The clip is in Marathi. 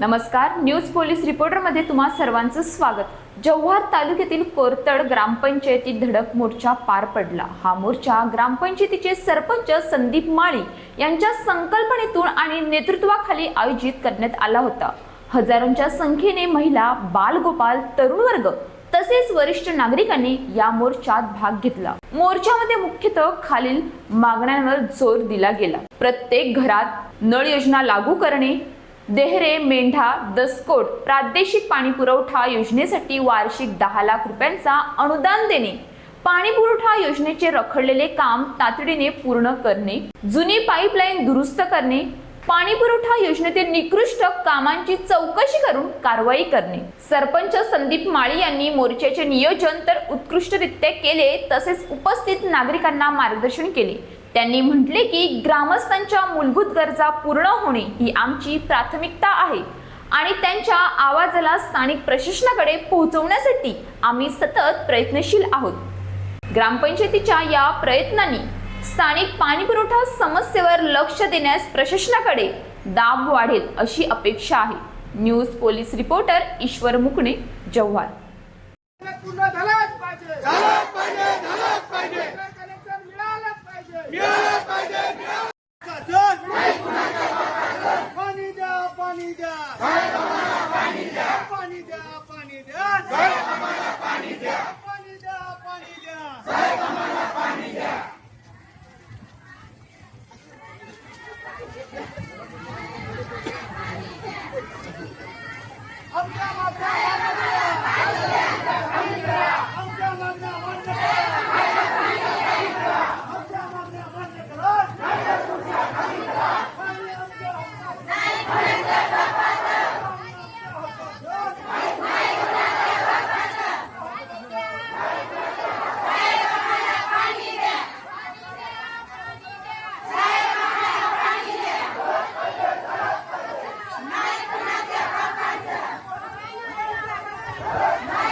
नमस्कार न्यूज पोलीस रिपोर्टरमध्ये तुम्हा सर्वांचं स्वागत. जव्हार तालुक्यातील कोरतड ग्रामपंचायतीत धडक मोर्चा पार पडला. हा मोर्चा ग्रामपंचायतीचे सरपंच संदीप माळी यांच्या संकल्पनेतून आणि नेतृत्वाखाली आयोजित करण्यात आला होता. हजारोंच्या संख्येने महिला बालगोपाल तरुण वर्ग तसेच वरिष्ठ नागरिकांनी या मोर्चात भाग घेतला. मोर्चामध्ये मुख्यतः खालील मागण्यांवर जोर दिला गेला. प्रत्येक घरात नळ योजना लागू करणे देहरे मेंढा दसकोट प्रादेशिक पाणी पुरवठा योजनेसाठी वार्षिक दहा लाख रुपयांचा अनुदान देणे. पाणी पुरवठा योजनेचे रखडलेले काम तातडीने पूर्ण करणे जुनी पाईपलाईन दुरुस्त करणे पाणी पुरवठा योजनेतील निकृष्ट कामांची चौकशी करून कारवाई करणे. सरपंच संदीप माळी यांनी मोर्चाचे नियोजन तर उत्कृष्टरित्या केले तसेच उपस्थित नागरिकांना मार्गदर्शन केले. त्यांनी म्हटले की ग्रामस्थांच्या मूलभूत गरजा पूर्ण होणे ही आमची प्राथमिकता आहे. आणि त्यांच्या आवाजाला स्थानिक प्रशासनाकडे पोहोचवण्यासाठी आम्ही सतत प्रयत्नशील आहोत. ग्रामपंचायतीच्या या प्रयत्नांनी स्थानिक पाणीपुरवठा समस्येवर लक्ष देण्यास प्रशासनाकडे दाब वाढेल अशी अपेक्षा आहे. न्यूज पोलीस रिपोर्टर ईश्वर मुकणे जव्हार. पाणी द्या पाणी द्या आमच्या मागण्या Bye.